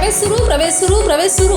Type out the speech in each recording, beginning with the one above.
प्रवेश सुरू प्रवेश सुरू प्रवेश सुरू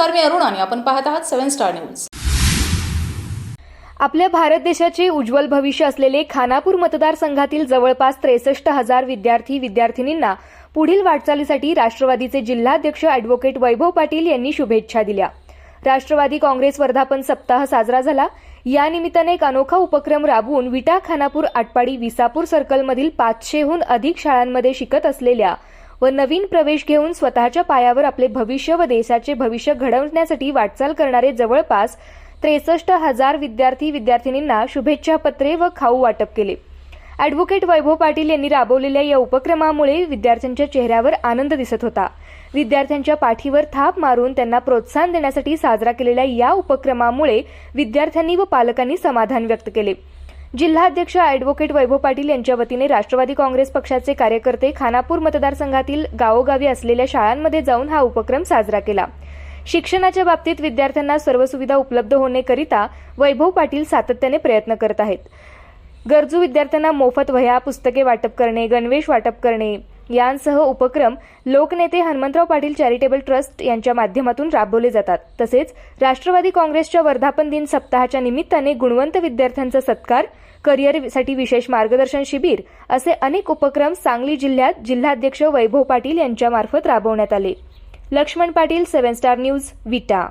नमस्कार मी अरुण आणि आपण पाहत आहात सेव्हन स्टार न्यूज. आपल्या भारत देशाचे उज्ज्वल भविष्य असलेले खानापूर मतदारसंघातील जवळपास त्रेसष्ट हजार विद्यार्थी विद्यार्थिनींना पुढील वाटचालीसाठी राष्ट्रवादीचे जिल्हाध्यक्ष अॅडव्होकेट वैभव पाटील यांनी शुभेच्छा दिल्या. राष्ट्रवादी काँग्रेस वर्धापन सप्ताह साजरा झाला. या निमित्ताने एक अनोखा उपक्रम राबवून विटा खानापूर आटपाडी विसापूर सर्कलमधील पाचशेहून अधिक शाळांमध्ये शिकत असलेल्या व नवीन प्रवेश घेऊन स्वतःच्या पायावर आपले भविष्य व देशाचे भविष्य घडवण्यासाठी वाटचाल करणारे जवळपास त्रेसष्ट हजार विद्यार्थी विद्यार्थिनींना शुभेच्छा पत्रे व खाऊ वाटप केले. अॅडव्होकेट वैभव पाटील यांनी राबवलेल्या या उपक्रमामुळे विद्यार्थ्यांच्या चेहऱ्यावर आनंद दिसत होता. विद्यार्थ्यांच्या पाठीवर थाप मारून त्यांना प्रोत्साहन देण्यासाठी साजरा केलेल्या या उपक्रमामुळे विद्यार्थ्यांनी व पालकांनी समाधान व्यक्त केले. जिल्हाध्यक्ष अॅडव्होकेट वैभव पाटील यांच्या वतीने राष्ट्रवादी काँग्रेस पक्षाचे कार्यकर्ते खानापूर मतदारसंघातील गावोगावी असलेल्या शाळांमध्ये जाऊन हा उपक्रम साजरा केला. शिक्षणाच्या बाबतीत विद्यार्थ्यांना सर्व सुविधा उपलब्ध होण्याकरिता वैभव पाटील सातत्याने प्रयत्न करत आहेत. गरजू विद्यार्थ्यांना मोफत वह्या पुस्तके वाटप करणे गणवेश वाटप करणे यांसह उपक्रम लोकनेते हनुमंतराव पाटील चॅरिटेबल ट्रस्ट यांच्या माध्यमातून राबवले जातात. तसेच राष्ट्रवादी काँग्रेसच्या वर्धापन दिन सप्ताहाच्या निमित्ताने गुणवंत विद्यार्थ्यांचा सत्कार करिअरसाठी विशेष मार्गदर्शन शिबिर असे अनेक उपक्रम सांगली जिल्ह्यात जिल्हाध्यक्ष वैभव पाटील यांच्यामार्फत राबवण्यात आले. Laxman Patil seven star news Vita.